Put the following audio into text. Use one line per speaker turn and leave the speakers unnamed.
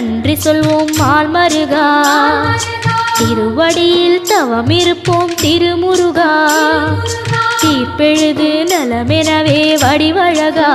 நன்றி சொல்வோம் மால் திருவடியில் தவம் இருப்போம் திருமுருகா. தீப்பெழுது நலமெனவே வடிவழகா.